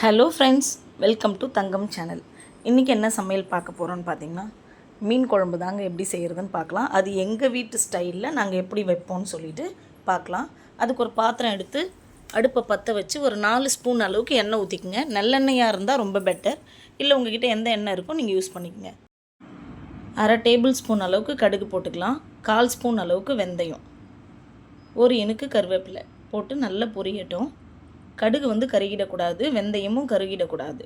Hello friends welcome to Thangam channel இன்றைக்கி என்ன சமையல் பார்க்க போகிறோன்னு பார்த்தீங்கன்னா மீன் குழம்பு தாங்க எப்படி செய்கிறதுன்னு பார்க்கலாம். அது எங்கள் வீட்டு ஸ்டைலில் நாங்கள் எப்படி வைப்போம்னு சொல்லிட்டு பார்க்கலாம். அதுக்கு ஒரு பாத்திரம் எடுத்து அடுப்பை பற்ற வச்சு ஒரு நாலு ஸ்பூன் அளவுக்கு எண்ணெய் ஊற்றிக்குங்க நல்லெண்ணெயாக இருந்தால் ரொம்ப பெட்டர் இல்லை உங்ககிட்ட எந்த எண்ணெய் இருக்கோ நீங்கள் யூஸ் பண்ணிக்கோங்க. அரை டேபிள் ஸ்பூன் அளவுக்கு கடுகு போட்டுக்கலாம். கால் ஸ்பூன் அளவுக்கு வெந்தயம். ஒரு இனுக்கு கருவேப்பிலை போட்டு நல்லா பொரியட்டும். கடுகு வந்து கருகிடக்கூடாது வெந்தயமும் கருகிடக்கூடாது.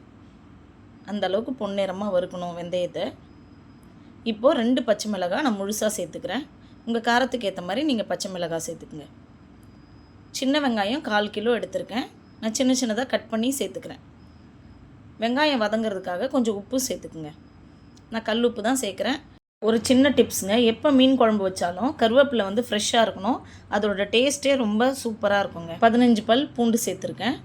அந்த அளவுக்கு பொன்னிறமாக வறுக்கணும் வெந்தயத்தை. இப்போது ரெண்டு பச்சை மிளகாய் நான் முழுசாக சேர்த்துக்கிறேன். உங்கள் காரத்துக்கு ஏற்ற மாதிரி நீங்கள் பச்சை மிளகாய் சேர்த்துக்குங்க. சின்ன வெங்காயம் கால் கிலோ எடுத்திருக்கேன். நான் சின்ன சின்னதாக கட் பண்ணி சேர்த்துக்கிறேன். வெங்காயம் வதங்கிறதுக்காக கொஞ்சம் உப்பு சேர்த்துக்குங்க. நான் கல் உப்பு தான் சேர்க்குறேன். ஒரு சின்ன டிப்ஸுங்க எப்போ மீன் குழம்பு வச்சாலும் கருவேப்பிலை வந்து ஃப்ரெஷ்ஷாக இருக்கணும். அதோட டேஸ்ட்டே ரொம்ப சூப்பராக இருக்குங்க. பதினஞ்சு பல் பூண்டு சேர்த்துருக்கேன்.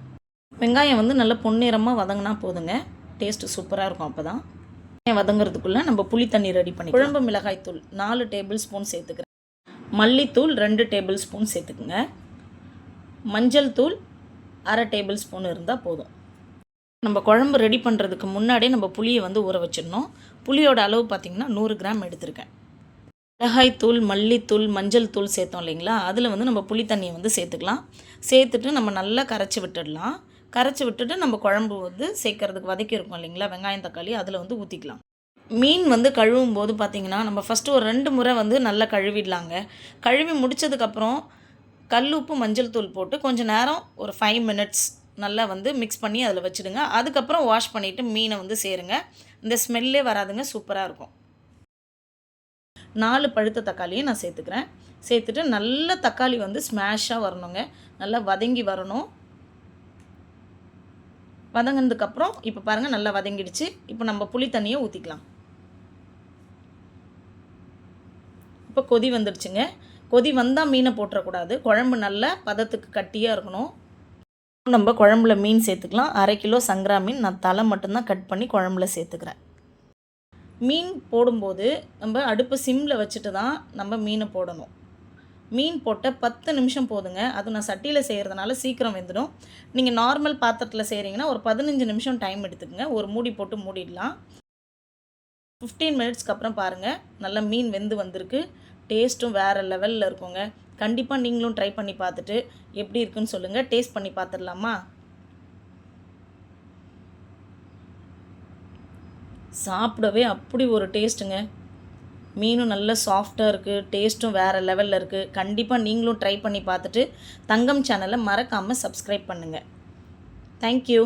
வெங்காயம் வந்து நல்லா பொன்னிறமாக வதங்கினா போதுங்க. டேஸ்ட்டு சூப்பராக இருக்கும் அப்போ தான் வதங்குறதுக்குள்ளே நம்ம புளி தண்ணி ரெடி பண்ணி குழம்பு மிளகாய் தூள் நாலு டேபிள் ஸ்பூன் சேர்த்துக்கிறேன். மல்லித்தூள் ரெண்டு டேபிள் ஸ்பூன் சேர்த்துக்குங்க. மஞ்சள் தூள் அரை டேபிள் ஸ்பூன் இருந்தால் போதும். நம்ம குழம்பு ரெடி பண்ணுறதுக்கு முன்னாடியே நம்ம புளியை வந்து ஊற வச்சிடணும். புளியோட அளவு பார்த்திங்கன்னா நூறு கிராம் எடுத்திருக்கேன். மிளகாய் தூள் மல்லித்தூள் மஞ்சள் தூள் சேர்த்தோம் இல்லைங்களா? அதில் வந்து நம்ம புளி தண்ணியை வந்து சேர்த்துக்கலாம். சேர்த்துட்டு நம்ம நல்லா கரைச்சி விட்டுடலாம். கரைச்சி விட்டுட்டு நம்ம குழம்பு வந்து சேர்க்கறதுக்கு வதக்கி இருக்கோம் இல்லைங்களா? வெங்காயம் தக்காளி அதில் வந்து ஊற்றிக்கலாம் மீன் வந்து கழுவும் போது பார்த்திங்கன்னா நம்ம ஃபஸ்ட்டு ஒரு ரெண்டு முறை வந்து நல்லா கழுவிடலாங்க. கழுவி முடித்ததுக்கப்புறம் கல் உப்பு மஞ்சள் தூள் போட்டு கொஞ்சம் நேரம் ஒரு ஃபைவ் மினிட்ஸ் நல்லா வந்து மிக்ஸ் பண்ணி அதில் வச்சுடுங்க. அதுக்கப்புறம் வாஷ் பண்ணிவிட்டு மீனை வந்து சேருங்க. இந்த ஸ்மெல்லே வராதுங்க சூப்பராக இருக்கும். நாலு பழுத்த தக்காளியை நான் சேர்த்துக்கிறேன். சேர்த்துட்டு நல்ல தக்காளி வந்து ஸ்மாஷாக வரணுங்க. நல்லா வதங்கி வரணும். வதங்கினதுக்கப்புறம் இப்போ பாருங்கள் நல்லா வதங்கிடுச்சு. இப்போ நம்ம புளி தண்ணியை ஊற்றிக்கலாம் இப்போ கொதி வந்துடுச்சுங்க. கொதி வந்தால் மீனை போட்டுறக்கூடாது. குழம்பு நல்லா பதத்துக்கு கட்டியாக இருக்கணும். நம்ம குழம்புல மீன் சேர்த்துக்கலாம். அரை கிலோ சங்கரா மீன் நான் தலை மட்டும்தான் கட் பண்ணி குழம்புல சேர்த்துக்கிறேன். மீன் போடும்போது நம்ம அடுப்பு சிம்மில் வச்சுட்டு தான் நம்ம மீனை போடணும். மீன் போட்ட பத்து நிமிஷம் போதுங்க. அது நான் சட்டியில் செய்கிறதுனால சீக்கிரம் வெந்துடும். நீங்கள் நார்மல் பாத்திரத்தில் செய்கிறீங்கன்னா ஒரு பதினஞ்சு நிமிஷம் டைம் எடுத்துக்கங்க. ஒரு மூடி போட்டு மூடிடலாம். ஃபிஃப்டீன் மினிட்ஸ்க்கு அப்புறம் பாருங்கள் நல்லா மீன் வெந்து வந்திருக்கு. டேஸ்ட்டும் வேறு லெவலில் இருக்குங்க. கண்டிப்பாக நீங்களும் ட்ரை பண்ணி பார்த்துட்டு எப்படி இருக்குன்னு சொல்லுங்கள் டேஸ்ட் பண்ணி பார்த்துடலாமா? சாப்பிடவே அப்படி ஒரு டேஸ்ட்டுங்க மீனும் நல்ல சாஃப்டாக இருக்குது டேஸ்ட்டும் வேறு லெவலில் இருக்குது கண்டிப்பாக நீங்களும் ட்ரை பண்ணி பார்த்துட்டு தங்கம் சேனலை மறக்காமல் சப்ஸ்கிரைப் பண்ணுங்கள் தேங்க்யூ